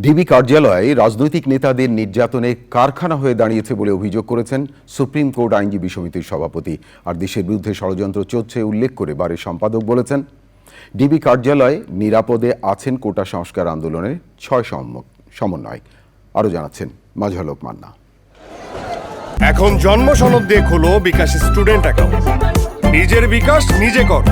DB কার্যালয়ে রাজনৈতিক নেতাদের নির্যাতনে কারখানা হয়ে দাঁড়িয়েছে বলে অভিযোগ করেছেন সুপ্রিম কোর্ট আইনজীবী সমিতির সভাপতি। আর দেশের বিরুদ্ধে ষড়যন্ত্র চলছে উল্লেখ করে বারের সম্পাদক বলেছেন, ডিবি কার্যালয়ে নিরাপদে আছেন কোটা সংস্কার আন্দোলনের ছয় সম- সমন্বয়। আরও জানাচ্ছেন মাঝালক মান্না। এখন জন্ম সনদ দিয়ে খোলো বিকাশ স্টুডেন্ট অ্যাকাউন্ট। নিজের বিকাশ নিজে কর।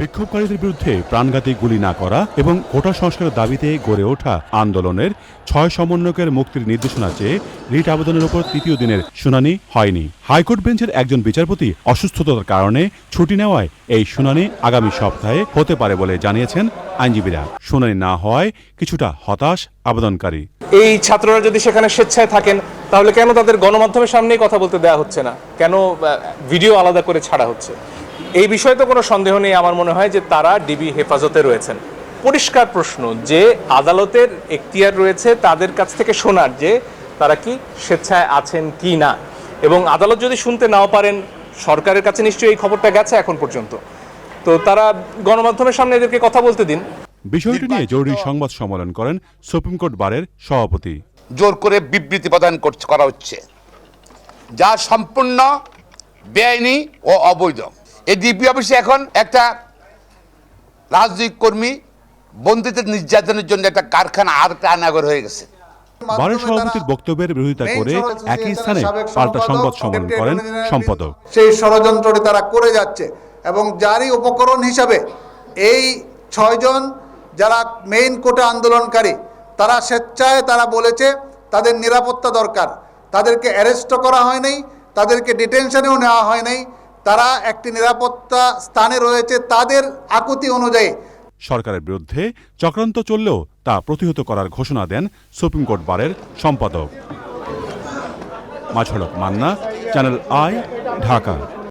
বিক্ষোভকারীদের বিরুদ্ধে প্রাণঘাতী গুলি না করা এবং কোটা সংস্কারের দাবিতে গড়ে ওঠা আন্দোলনের ছয় সমন্বয়কের মুক্তির নির্দেশনা চেয়ে রিট আবেদনের উপর তৃতীয় দিনের শুনানি হয়নি। হাইকোর্ট বেঞ্চের একজন বিচারপতি অসুস্থতার কারণে ছুটি নেওয়ায় এই শুনানি আগামী সপ্তাহে হতে পারে বলে জানিয়েছেন আইনজীবীরা। শুনানি না হওয়ায় কিছুটা হতাশ আবেদনকারী। এই ছাত্ররা যদি সেখানে স্বেচ্ছায় থাকেন, তাহলে কেন তাদের গণমাধ্যমের সামনেই কথা বলতে দেওয়া হচ্ছে না? কেন ভিডিও আলাদা করে ছাড়া হচ্ছে? এই বিষয়ে তো কোনো সন্দেহ নেই আমার মনে হয় যে তারা ডিবি হেফাজতে রয়েছেন। পরিষ্কার প্রশ্ন যে আদালতের এখতিয়ার রয়েছে তাদের কাছ থেকে শোনার যে তারা কি স্বেচ্ছায় আছেন কি না। এবং আদালত যদি শুনতে নাও পারেন সরকারের কাছে নিশ্চয়ই এই খবরটা গেছে এখন পর্যন্ত। তো তারা গণমাধ্যমের সামনে এদেরকে কথা বলতে দিন। বিষয়টি নিয়ে জরুরি সংবাদ সম্মেলন করেন সুপ্রিম কোর্ট বারের সভাপতি। জোর করে বিবৃতি প্রদান করছে- করা হচ্ছে। যা সম্পূর্ণ বেআইনি ও অবৈধ। এই ডিপি অফিসে এখন একটা রাজনৈতিক কর্মী বন্দীদের নির্যাতনের জন্য একটা কারখানা আর একটা আনাগর হয়ে গেছে। বারের সভাপতির বক্তব্যের বিরোধিতা করে একই স্থানে পাল্টা সংবাদ সম্মেলন করেন সম্পাদক। সেই ষড়যন্ত্রটি তারা করে যাচ্ছে এবং যারই উপকরণ হিসাবে এই ছয়জন যারা মেইন কোর্টে আন্দোলনকারী তারা স্বেচ্ছায় তারা বলেছে তাদের নিরাপত্তা দরকার। তাদেরকে অ্যারেস্টও করা হয়নি তাদেরকে ডিটেনশনেও নেওয়া হয়নি। তারা একটি নিরাপত্তা স্থানে রয়েছে তাদের আকুতি অনুযায়ী। সরকারের বিরুদ্ধে চক্রান্ত চললেও তা প্রতিহত করার ঘোষণা দেন সুপ্রিম কোর্ট বারের সম্পাদক। মাছড়ক মান্না, চ্যানেল আই, ঢাকা।